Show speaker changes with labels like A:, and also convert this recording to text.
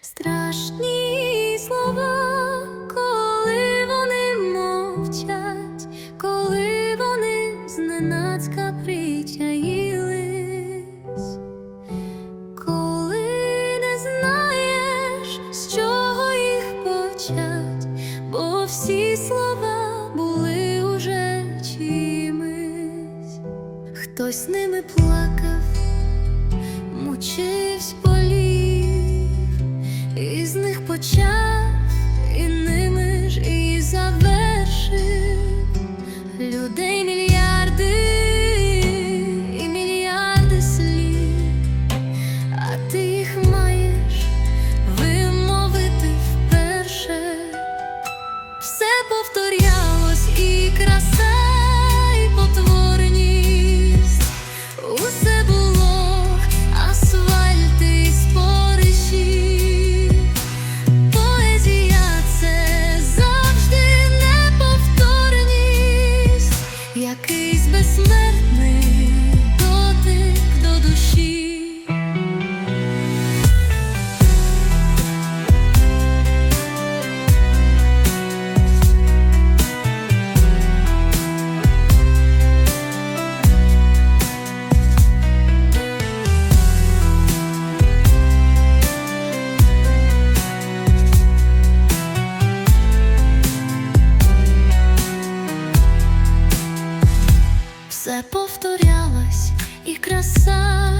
A: Страшні слова, коли вони мовчать, коли вони зненацька причаїлись, коли не знаєш, з чого їх почать, бо всі слова були уже чимись, хтось ними плакав, Все повторялось, і краса,